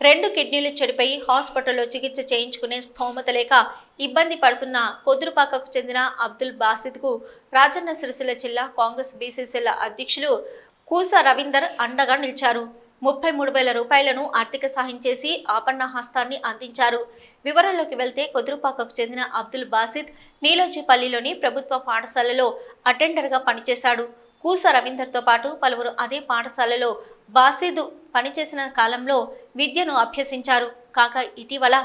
రెండు కిడ్నీలు చెడిపోయి హాస్పిటల్లో చికిత్స చేయించుకునే స్థోమత లేక ఇబ్బంది పడుతున్న కొద్రుపాకకు చెందిన అబ్దుల్ బాసిద్కు రాజన్న సిరిసిల్ల జిల్లా కాంగ్రెస్ బీసీసీల అధ్యక్షులు కూస రవీందర్ అండగా నిలిచారు. ముప్పై మూడు వేల రూపాయలను ఆర్థిక సాయం చేసి ఆపన్న హస్తాన్ని అందించారు. వివరాల్లోకి వెళ్తే కొద్రుపాకకు చెందిన అబ్దుల్ బాసిద్ నీలోజీపల్లిలోని ప్రభుత్వ పాఠశాలలో అటెండర్గా పనిచేశాడు. కూస రవీందర్తో పాటు పలువురు అదే పాఠశాలలో బాసిద్ పనిచేసిన కాలంలో విద్యను అభ్యసించారు. కాగా ఇటీవల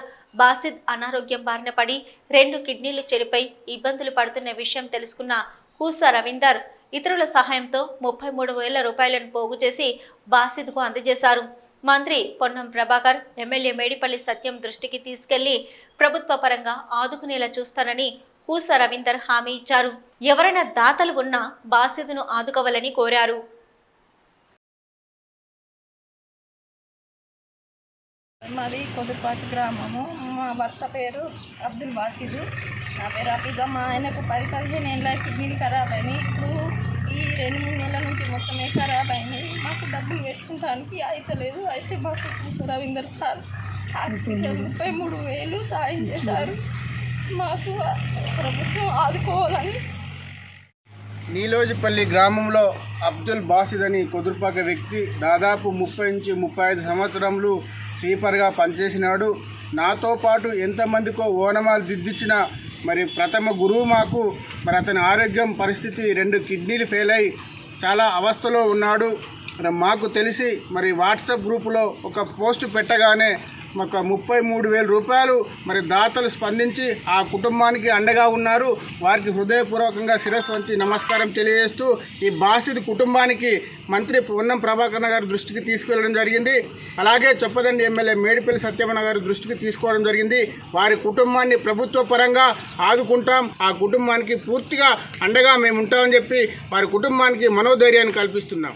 బాసిద్ అనారోగ్యం బారిన పడి రెండు కిడ్నీలు చెడిపై ఇబ్బందులు పడుతున్న విషయం తెలుసుకున్న కూస రవీందర్ ఇతరుల సహాయంతో ముప్పై మూడు వేల రూపాయలను పోగు చేసి బాసిద్కు అందజేశారు. మంత్రి పొన్నం ప్రభాకర్ ఎమ్మెల్యే మేడిపల్లి సత్యం దృష్టికి తీసుకెళ్ళి ప్రభుత్వ పరంగా ఆదుకునేలా చూస్తానని కూస రవీందర్ హామీ ఇచ్చారు. ఎవరైనా దాతలు ఉన్నా బాసిద్ను ఆదుకోవాలని కోరారు. మాది కొద్దిపాటి గ్రామము. మా భర్త పేరు అబ్దుల్ బాసిద్. నా పేరు అఫీజా మా ఆయనకు పది పదిహేను ఏళ్ళ కిడ్నీలు ఖరాబ్ అయినాయి. ఇప్పుడు ఈ రెండు మూడు నెలల నుంచి మొత్తమే ఖరాబ్ అయినాయి. మాకు డబ్బులు పెట్టుకుంటానికి అయితలేదు అయితే మాకు కూసు రవీందర్ సార్ ముప్పై మూడు వేలు సాయం చేశారు. మాకు ప్రభుత్వం ఆదుకోవాలని. నీలోజిపల్లి గ్రామంలో అబ్దుల్ బాసిద్ అని కుదుర్పాక వ్యక్తి దాదాపు ముప్పై నుంచి ముప్పై ఐదు సంవత్సరంలో స్వీపర్గా పనిచేసినాడు. నాతో పాటు ఎంతమందికో ఓనమాలు దిద్దిచ్చిన మరి ప్రథమ గురువు మాకు మరి అతని ఆరోగ్యం పరిస్థితి రెండు కిడ్నీలు ఫెయిల్ అయి చాలా అవస్థలో ఉన్నాడు. మరి మాకు తెలిసి మరి వాట్సాప్ గ్రూపులో ఒక పోస్ట్ పెట్టగానే మాకు ముప్పై మూడు వేల రూపాయలు మరి దాతలు స్పందించి ఆ కుటుంబానికి అండగా ఉన్నారు. వారికి హృదయపూర్వకంగా శిరస్సు వంచి నమస్కారం తెలియజేస్తూ ఈ బాసిద్ కుటుంబానికి మంత్రి పొన్నం ప్రభాకర్ గారి దృష్టికి తీసుకెళ్ళడం జరిగింది. అలాగే చొప్పదండి ఎమ్మెల్యే మేడిపల్లి సత్యమణ గారి దృష్టికి తీసుకోవడం జరిగింది. వారి కుటుంబాన్ని ప్రభుత్వ పరంగా ఆదుకుంటాం. ఆ కుటుంబానికి పూర్తిగా అండగా మేము ఉంటామని చెప్పి వారి కుటుంబానికి మనోధైర్యాన్ని కల్పిస్తున్నాం.